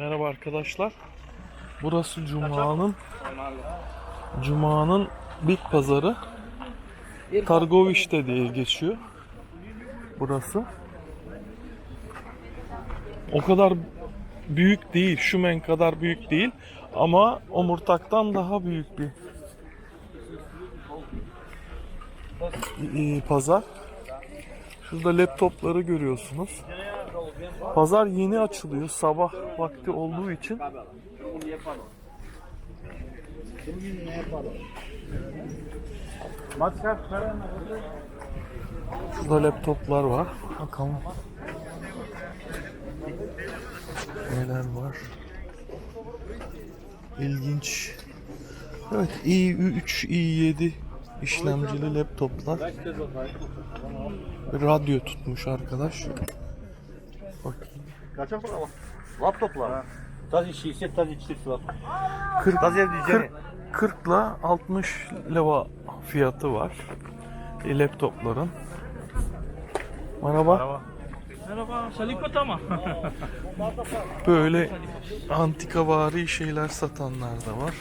Merhaba arkadaşlar. Burası Cuma'nın Cuma'nın Big Pazarı. Kargoviş'te diye geçiyor. Burası. O kadar büyük değil, Şumen kadar büyük değil ama Omurtak'tan daha büyük bir e, pazar. Şurada laptopları görüyorsunuz. Pazar yeni açılıyor sabah vakti olduğu için. Şurada laptoplar var. Bakalım. Neler var? İlginç. Evet i3, i7 işlemcili laptoplar. Radyo tutmuş arkadaş. Bakayım. Kaça para var? Laptoplar. Tazi 60, tazi 40 var. 40, Tazi 40, 40 ile 60 leva fiyatı var. E, laptopların. Merhaba. Merhaba, Salikot ama. Böyle antikavari şeyler satanlar da var.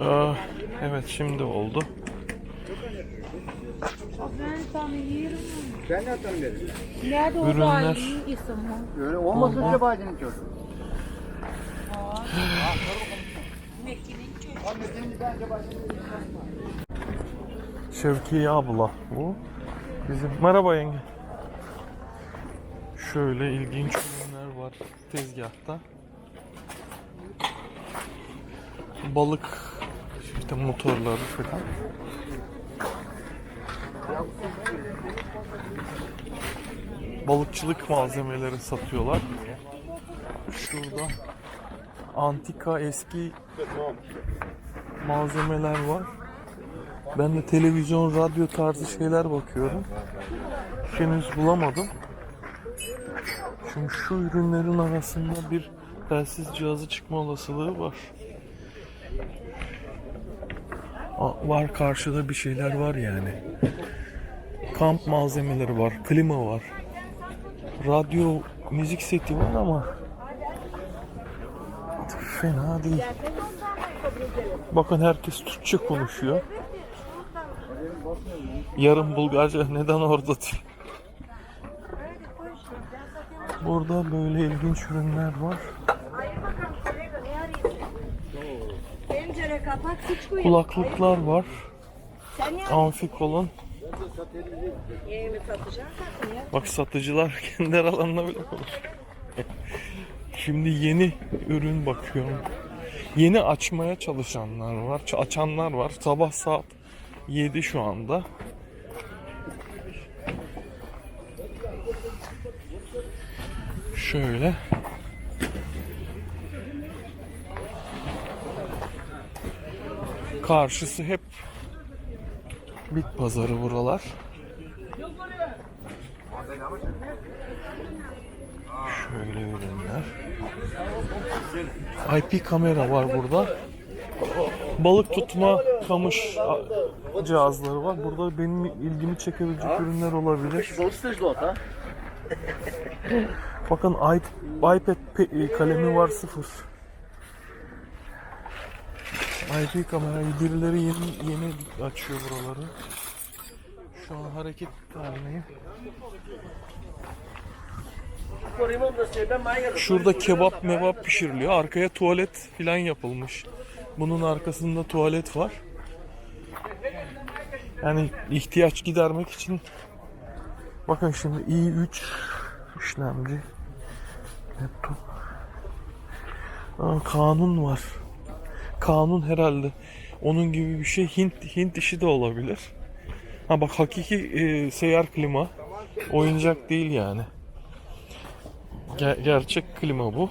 Aa, evet şimdi oldu. Ben ne atarım dedim. Nerede o Ürünler. valinin ismi? Öyle olmasın diye bacının çocuğu. Şevkiye abla bu. Bizim merhaba yenge. Şöyle ilginç ürünler var tezgahta. Balık işte motorları falan. Balıkçılık malzemeleri satıyorlar. Şurada antika eski malzemeler var. Ben de televizyon, radyo tarzı şeyler bakıyorum. Henüz bulamadım. Şimdi şu ürünlerin arasında bir telsiz cihazı çıkma olasılığı var. Var karşıda bir şeyler var yani. Kamp malzemeleri var, klima var. Radyo müzik seti var ama fena değil. Bakın herkes Türkçe konuşuyor. Yarım Bulgarca neden orada diyor. Burada böyle ilginç ürünler var. Kulaklıklar var. Satacaksın ya. Bak satıcılar kendi aralarında bile konuşuyor. Şimdi yeni ürün bakıyorum. Yeni açmaya çalışanlar var. Açanlar var. Sabah saat 7 şu anda. Şöyle. Karşısı hep bit pazarı buralar. Şöyle ürünler. IP kamera var burada. Balık tutma kamış cihazları var. Burada benim ilgimi çekebilecek ürünler olabilir. Bakın iP- iPad kalemi var sıfır. IP kamerayı birileri yeni yeni açıyor buraları. Şu an hareket halindeyim. Şurada kebap mebap pişiriliyor. Arkaya tuvalet filan yapılmış. Bunun arkasında tuvalet var. Yani ihtiyaç gidermek için bakın şimdi i3 işlemci laptop. Aa, kanun var. Kanun herhalde. Onun gibi bir şey Hint Hint işi de olabilir. Ha bak hakiki e, seyyar klima. Oyuncak değil yani. Ger- gerçek klima bu.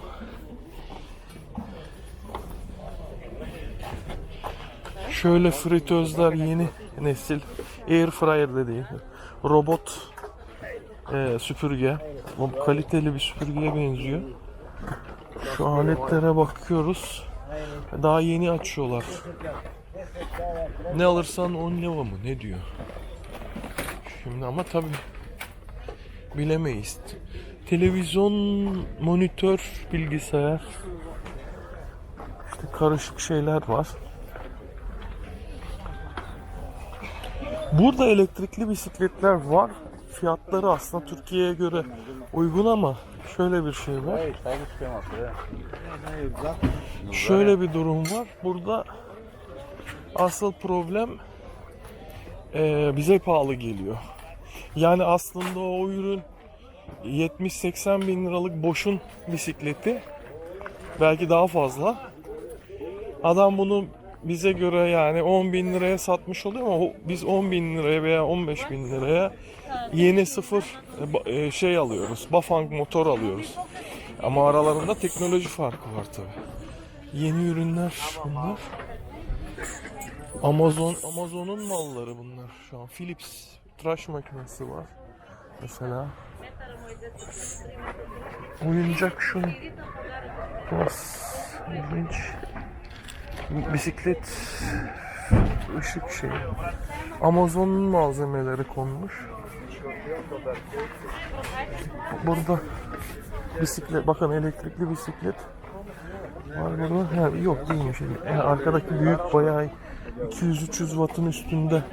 Şöyle fritözler yeni nesil. Air fryer de değil. Robot e, süpürge. Kaliteli bir süpürgeye benziyor. Şu aletlere bakıyoruz. Daha yeni açıyorlar. Ne alırsan 10 lira mı ne diyor. Şimdi ama tabi bilemeyiz. Televizyon, monitör, bilgisayar. İşte karışık şeyler var. Burada elektrikli bisikletler var. Fiyatları aslında Türkiye'ye göre uygun ama şöyle bir şey var. Şöyle bir durum var. Burada asıl problem eee, bize pahalı geliyor. Yani aslında o ürün 70-80 bin liralık boşun bisikleti belki daha fazla. Adam bunu bize göre yani 10 bin liraya satmış oluyor ama biz 10 bin liraya veya 15 bin liraya yeni sıfır e, e, şey alıyoruz. Bafang motor alıyoruz. Ama aralarında teknoloji farkı var tabi. Yeni ürünler bunlar. Amazon Amazon'un malları bunlar şu an. Philips tıraş makinesi var. Mesela. Oyuncak şu. Biraz ilginç. Bisiklet ışık şey. Amazon'un malzemeleri konmuş. Burada bisiklet bakın elektrikli bisiklet var burada. Ha, yok değilmiş. Yani arkadaki büyük bayağı 200-300 wattın üstünde.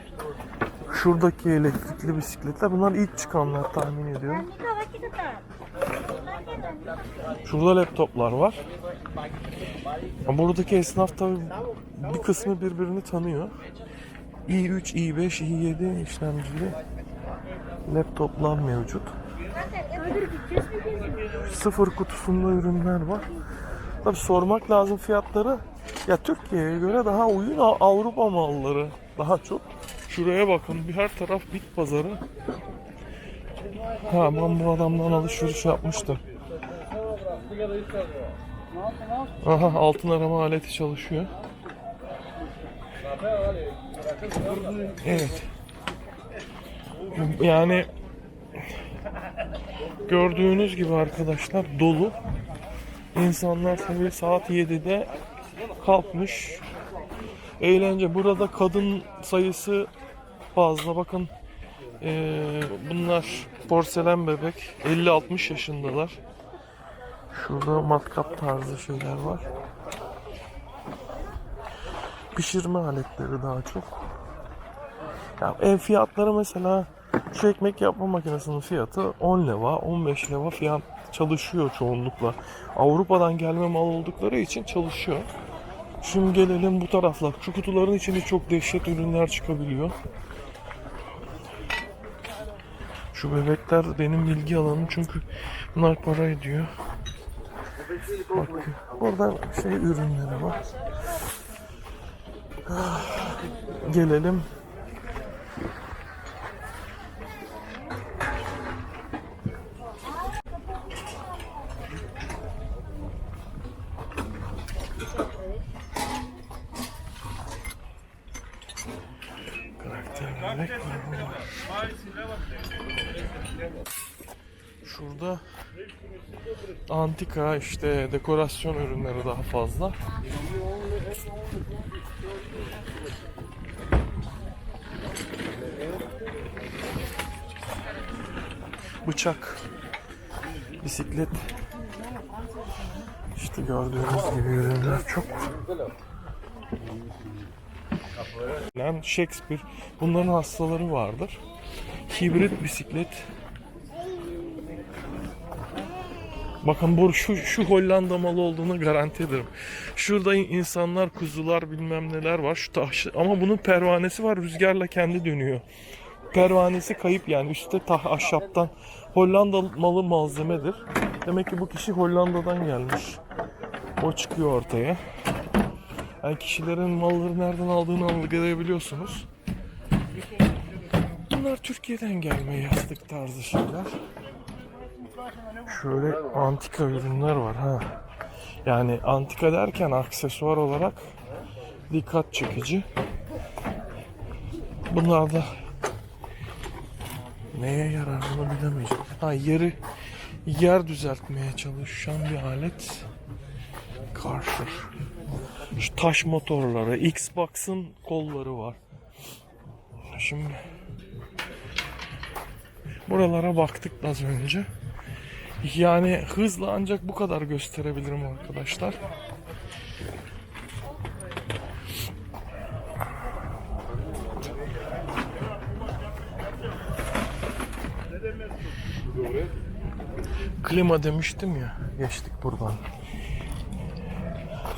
Şuradaki elektrikli bisikletler bunlar ilk çıkanlar tahmin ediyorum. Şurada laptoplar var. Buradaki esnaf tabi bir kısmı birbirini tanıyor. i3, i5, i7 işlemcili laptoplar mevcut. Sıfır kutusunda ürünler var. Tabi sormak lazım fiyatları. Ya Türkiye'ye göre daha uygun Av- Avrupa malları daha çok. Şuraya bakın bir her taraf bit pazarı. Ha ben bu adamdan alışveriş yapmıştım. Aha altın arama aleti çalışıyor. Evet. Yani gördüğünüz gibi arkadaşlar dolu. İnsanlar tabii saat 7'de kalkmış. Eğlence. Burada kadın sayısı fazla. Bakın eee, bunlar porselen bebek. 50-60 yaşındalar. Şurada matkap tarzı şeyler var. Pişirme aletleri daha çok. Ya ev fiyatları mesela şu ekmek yapma makinesinin fiyatı 10 leva, 15 leva fiyat çalışıyor çoğunlukla. Avrupa'dan gelme mal oldukları için çalışıyor. Şimdi gelelim bu taraflar. Şu kutuların içinde çok dehşet ürünler çıkabiliyor. Şu bebekler benim ilgi alanım çünkü bunlar para ediyor. Bak burada şey ürünleri var. Ah, Gelelim. Karakter bebek var. Şurada antika işte dekorasyon ürünleri daha fazla. Bıçak, bisiklet. İşte gördüğünüz gibi ürünler çok. Shakespeare bunların hastaları vardır. Hibrit bisiklet Bakın bu şu, şu Hollanda malı olduğunu garanti ederim. Şurada in- insanlar, kuzular bilmem neler var. Şu taş ama bunun pervanesi var. Rüzgarla kendi dönüyor. Pervanesi kayıp yani üstte tah ahşaptan Hollanda malı malzemedir. Demek ki bu kişi Hollanda'dan gelmiş. O çıkıyor ortaya. Yani kişilerin malları nereden aldığını algılayabiliyorsunuz. Bunlar Türkiye'den gelme yastık tarzı şeyler. Şöyle antika ürünler var ha. Yani antika derken aksesuar olarak dikkat çekici. Bunlar da neye yarar bunu bilemeyeceğim. Ha yeri yer düzeltmeye çalışan bir alet. Karşır. Şu taş motorları, Xbox'ın kolları var. Şimdi buralara baktık az önce. Yani hızla ancak bu kadar gösterebilirim arkadaşlar. Klima demiştim ya. Geçtik buradan.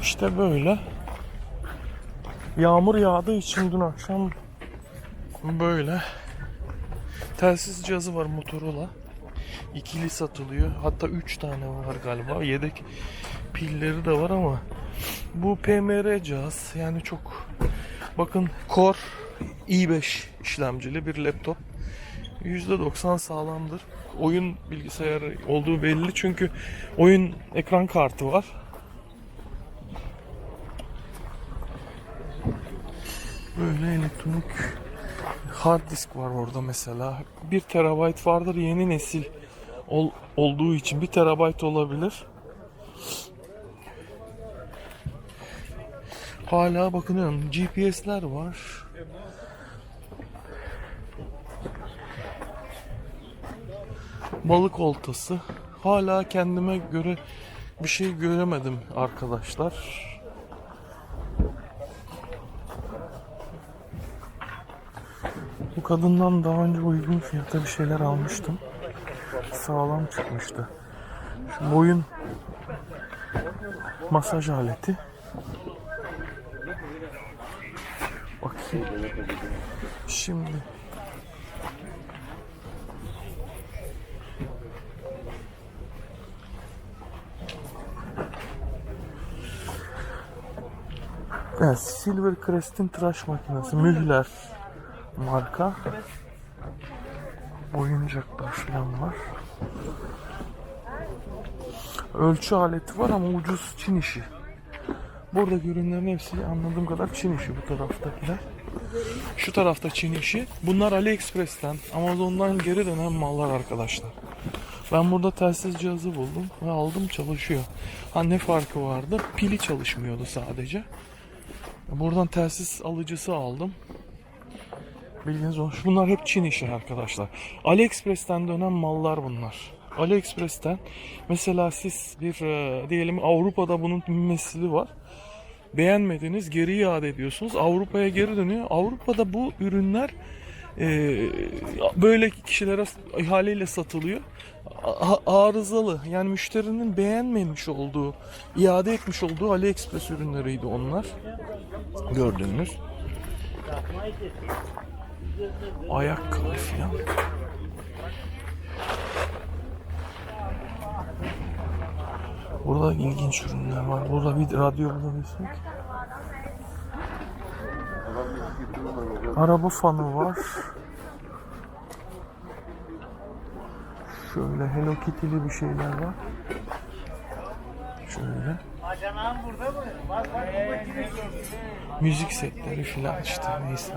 İşte böyle. Yağmur yağdığı için dün akşam böyle telsiz cihazı var Motorola. İkili satılıyor. Hatta 3 tane var galiba. Yedek pilleri de var ama bu PMR cihaz yani çok bakın Core i5 işlemcili bir laptop. %90 sağlamdır. Oyun bilgisayarı olduğu belli çünkü oyun ekran kartı var. Böyle elektronik hard disk var orada mesela. 1 terabayt vardır yeni nesil ol- olduğu için 1 terabayt olabilir. Hala bakınıyorum GPS'ler var. Balık oltası. Hala kendime göre bir şey göremedim arkadaşlar. Bu kadından daha önce uygun fiyata bir şeyler almıştım. Sağlam çıkmıştı. Şu boyun masaj aleti. Bakayım. Şimdi Evet, Silver Crest'in tıraş makinesi. Mühler marka. Oyuncaklar falan var. Ölçü aleti var ama ucuz Çin işi. Burada görünenlerin hepsi anladığım kadar Çin işi bu taraftakiler. Şu tarafta Çin işi. Bunlar AliExpress'ten, Amazon'dan geri dönen mallar arkadaşlar. Ben burada telsiz cihazı buldum ve aldım çalışıyor. Ha ne farkı vardı? Pili çalışmıyordu sadece. Buradan telsiz alıcısı aldım. Bilginiz olsun. Bunlar hep Çin işi arkadaşlar. AliExpress'ten dönen mallar bunlar. AliExpress'ten mesela siz bir e, diyelim Avrupa'da bunun mesili var. Beğenmediniz geri iade ediyorsunuz. Avrupa'ya geri dönüyor. Avrupa'da bu ürünler e, böyle kişilere ihaleyle satılıyor. A- arızalı yani müşterinin beğenmemiş olduğu, iade etmiş olduğu AliExpress ürünleriydi onlar. Gördüğünüz. Ayakkabı falan. Burada ilginç ürünler var. Burada bir radyo bulabilirsek. Araba fanı var. Şöyle Hello Kitty'li bir şeyler var. Şöyle. Müzik setleri filan işte neyse.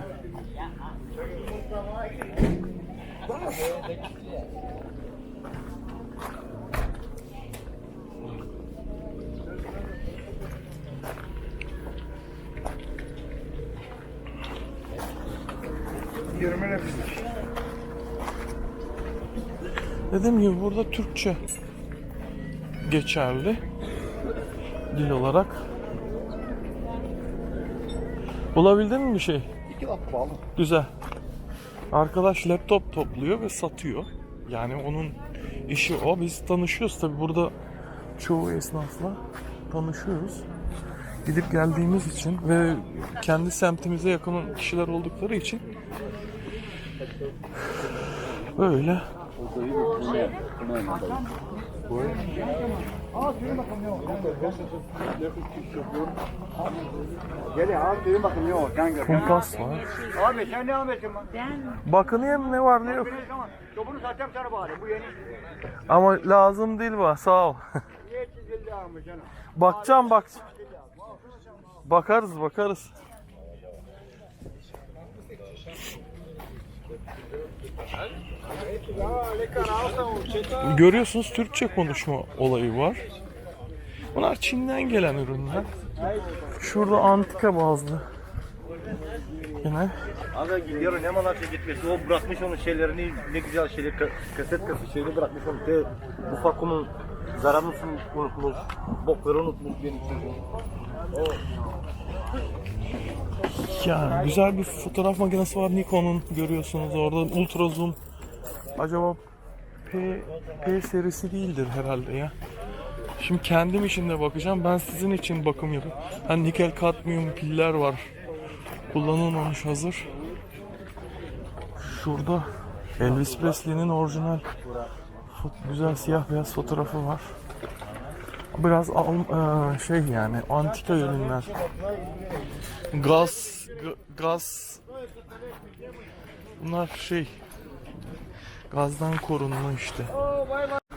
Dediğim gibi burada Türkçe geçerli dil olarak. Bulabildin mi bir şey? İki laf bağlı. Güzel. Arkadaş laptop topluyor ve satıyor. Yani onun işi o. Biz tanışıyoruz tabi burada çoğu esnafla tanışıyoruz. Gidip geldiğimiz için ve kendi semtimize yakın kişiler oldukları için böyle Gel abi dedim bakın ne o. Sen gör. kumpas var. Abi sen ne yapıyorsun? Bakınayım ne var ne yok. Ne zaman? Topunu satacağım sana bari. Bu yeni. Ama lazım değil bu. Sağ ol. Niye çizildi abi canım? Bakacağım bak. Bakarız bakarız. Görüyorsunuz Türkçe konuşma olayı var. Bunlar Çin'den gelen ürünler. Şurada antika bazlı. Yine Abi gidiyor ne Malatya gitmesi. O bırakmış onun şeylerini ne güzel şeyleri ka- kaset kası şeyini bırakmış onu. De, bu fakumun zararını unutmuş. Bokları unutmuş benim çocuğum. yani güzel bir fotoğraf makinesi var Nikon'un görüyorsunuz orada ultra zoom. Acaba P, P serisi değildir herhalde ya. Şimdi kendim için de bakacağım. Ben sizin için bakım yapıyorum. Hani nikel kadmiyum piller var. Kullanılmamış hazır. Şurada Elvis Presley'nin orijinal güzel siyah beyaz fotoğrafı var. Biraz al, eee, şey yani antika ürünler. Gaz gaz Bunlar şey gazdan korunma işte.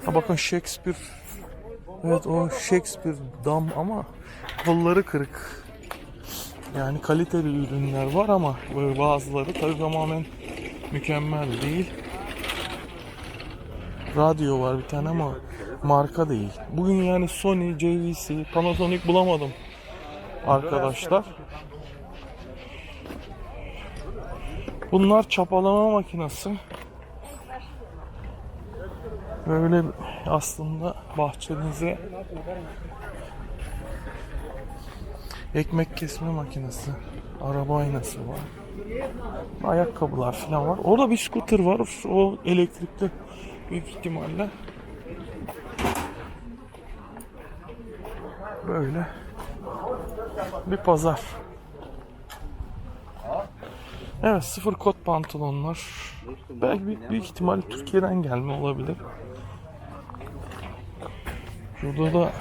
Ha bakın Shakespeare Evet o Shakespeare dam ama kolları kırık. Yani kaliteli ürünler var ama bazıları tabii tamamen mükemmel değil. Radyo var bir tane ama marka değil. Bugün yani Sony, JVC, Panasonic bulamadım arkadaşlar. Bunlar çapalama makinesi. Böyle aslında bahçenize ekmek kesme makinesi, araba aynası var. Ayakkabılar falan var. Orada bir scooter var. O elektrikli büyük ihtimalle. Böyle bir pazar. Evet sıfır kot pantolonlar. Belki büyük, büyük ihtimal Türkiye'den gelme olabilir. Şurada da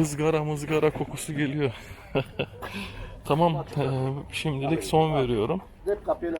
ızgara mızgara kokusu geliyor. tamam eee, şimdilik son veriyorum.